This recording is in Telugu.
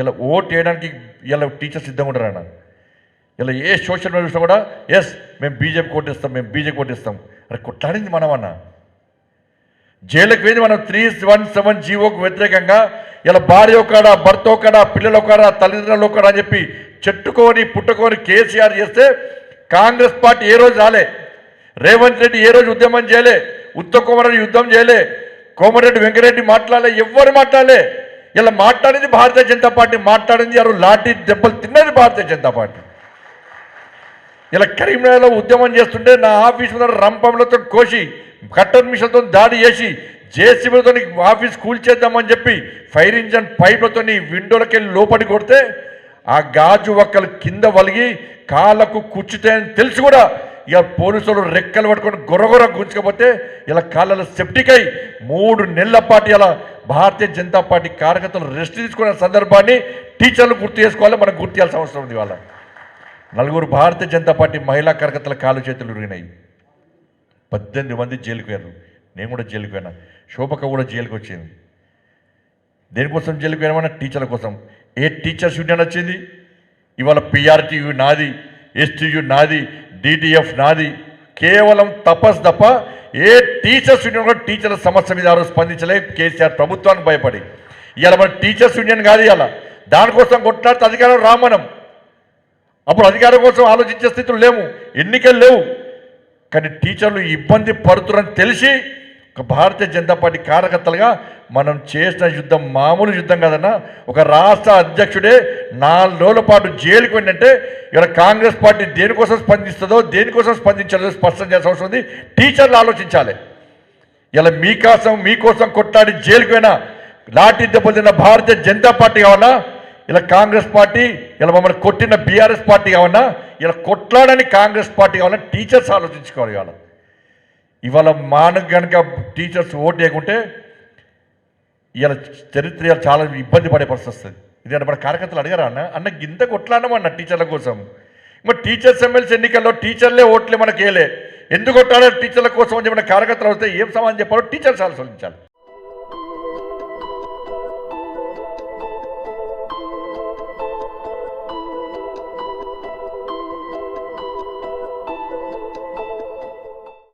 ఇలా ఓట్ వేయడానికి ఇలా టీచర్స్ సిద్ధంగా ఉంటారు అన్న. ఇలా ఏ సోషల్ మీడియా చూసినా కూడా ఎస్ మేము బీజేపీ కొట్టిస్తాం మేము బీజేపీ కొట్టిస్తాం అరే కొట్లాడింది మనం అన్న. జైలుకి వెళ్ళి మనం త్రీ వన్ సెవెన్ జీవోకు వ్యతిరేకంగా ఇలా భార్య ఒకడా భర్త ఒకడా పిల్లలు ఒకడా తల్లిదండ్రులు ఒకడా అని చెప్పి చెట్టుకొని పుట్టుకొని కేసీఆర్ చేస్తే కాంగ్రెస్ పార్టీ ఏ రోజు రాలే. రేవంత్ రెడ్డి ఏ రోజు ఉద్యమం చేయలే. ఉత్తమ్ కుమార్ రెడ్డి యుద్ధం చేయలే. కోమరెడ్డి వెంకరెడ్డి మాట్లాడలే ఎవ్వరు మాట్లాడలే. ఇలా మాట్లాడింది భారతీయ జనతా పార్టీ మాట్లాడింది ఎవరు? లాఠీ దెబ్బలు తిన్నది భారతీయ జనతా పార్టీ. ఇలా కరీంనగర్లో ఉద్యమం చేస్తుంటే నా ఆఫీస్ ముందర రంపంలతో కోసి కట్టర్ మిషన్తో దాడి చేసి జేసీబీలతో ఆఫీస్ కూల్చేద్దామని చెప్పి ఫైర్ ఇంజన్ పైపులతో విండోలకి వెళ్ళి లోపలి కొడితే ఆ గాజు ఒక్కలు కింద వలిగి కాళ్ళకు కుచ్చితే తెలిసి కూడా ఇక పోలీసులు రెక్కలు పట్టుకొని గొరగొర గుంచకపోతే ఇలా కాళ్ళలో సెప్టిక్ అయి మూడు నెలల పాటు ఇలా భారతీయ జనతా పార్టీ కార్యకర్తలు రెస్ట్ తీసుకునే సందర్భాన్ని టీచర్లు గుర్తు చేసుకోవాలి మనం గుర్తు చేయాల్సిన అవసరం ఉంది వాళ్ళ నలుగురు భారతీయ జనతా పార్టీ మహిళా కార్యకర్తల కాలు చేతులు ఉరిగినాయి. పద్దెనిమిది మంది జైలుకు పోయారు నేను కూడా జైలుకు పోయినా. శోభక కూడా జైలుకు వచ్చింది. దేనికోసం జైలుకు పోయినామన్నా? టీచర్ల కోసం. ఏ టీచర్స్ యూనియన్ వచ్చింది? ఇవాళ పిఆర్టీయు నాది ఎస్టీయు నాది డిటిఎఫ్ నాది. కేవలం తపస్ తప్ప ఏ టీచర్స్ యూనియన్ కూడా టీచర్ల సమస్య మీద ఎవరు స్పందించలే. కేసీఆర్ ప్రభుత్వానికి భయపడి. ఇవాళ మన టీచర్స్ యూనియన్ కాదు ఇవాళ దానికోసం కొట్లాడితే అధికారం రామనం. అప్పుడు అధికారం కోసం ఆలోచించే స్థితులు లేవు. ఎన్నికలు లేవు. కానీ టీచర్లు ఇబ్బంది పడుతున్నారని తెలిసి ఒక భారతీయ జనతా పార్టీ కార్యకర్తలుగా మనం చేసిన యుద్ధం మామూలు యుద్ధం కాదన్నా ఒక రాష్ట్ర అధ్యక్షుడే నాలుగు రోజుల పాటు జైలుకి వెళ్ళంటే ఇక్కడ కాంగ్రెస్ పార్టీ దేనికోసం స్పందిస్తుందో దేనికోసం స్పందించాలో స్పష్టం చేయాల్సిన అవసరం ఉంది. టీచర్లు ఆలోచించాలి. ఇలా మీకోసం మీకోసం కొట్లాడి జైలుకు పోయినా లాఠీ దెబ్బతిన్న భారతీయ జనతా పార్టీ కావన్నా ఇలా కాంగ్రెస్ పార్టీ ఇలా మమ్మల్ని కొట్టిన బీఆర్ఎస్ పార్టీ కావన్నా ఇలా కొట్లాడని కాంగ్రెస్ పార్టీ కావాలన్నా టీచర్స్ ఆలోచించుకోవాలి ఇవాళ. ఇవాళ మానకు కనుక టీచర్స్ ఓటు వేయకుంటే ఇలా చరిత్ర చాలా ఇబ్బంది పడే పరిస్థితి వస్తుంది. ఇది మన కార్యకర్తలు అడిగారా అన్న? అన్న ఇంత కొట్లాడమన్న టీచర్ల కోసం. మరి టీచర్స్ ఎమ్మెల్సీ ఎన్నికల్లో టీచర్లే ఓట్లే మనకేలే. ఎందుకు కొట్టాడో టీచర్ల కోసం అని చెప్పిన కార్యకర్తలు వస్తే ఏం సమాధానం చెప్పాలో టీచర్స్ ఆలోచించాలి.